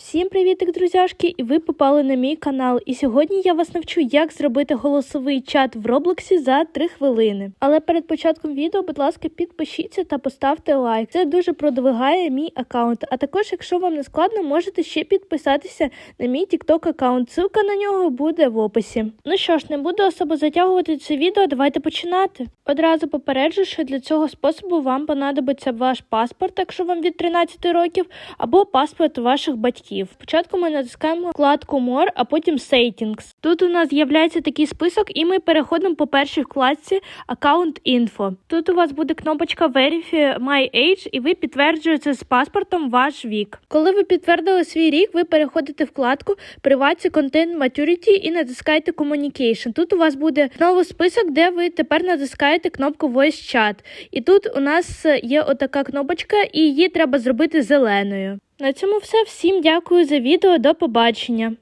Всім привітик, друзяшки! І ви попали на мій канал. І сьогодні я вас навчу, як зробити голосовий чат в Роблоксі за 3 хвилини. Але перед початком відео, будь ласка, підпишіться та поставте лайк. Це дуже продвигає мій аккаунт. А також, якщо вам не складно, можете ще підписатися на мій TikTok аккаунт. Ссылка на нього буде в описі. Ну що ж, не буду особо затягувати це відео. Давайте починати. Одразу попереджу, що для цього способу вам понадобиться ваш паспорт, якщо вам від 13 років, або паспорт ваших батьків. Спочатку ми натискаємо вкладку More, а потім Settings. Тут у нас з'являється такий список, і ми переходимо по першій вкладці Account Info. Тут у вас буде кнопочка Verify My Age, і ви підтверджуєте з паспортом ваш вік. Коли ви підтвердили свій рік, ви переходите вкладку Privacy Content Maturity і натискаєте Communication. Тут у вас буде знову список, де ви тепер натискаєте кнопку Voice Chat. І тут у нас є отака кнопочка, і її треба зробити зеленою. На цьому все. Всім дякую за відео. До побачення.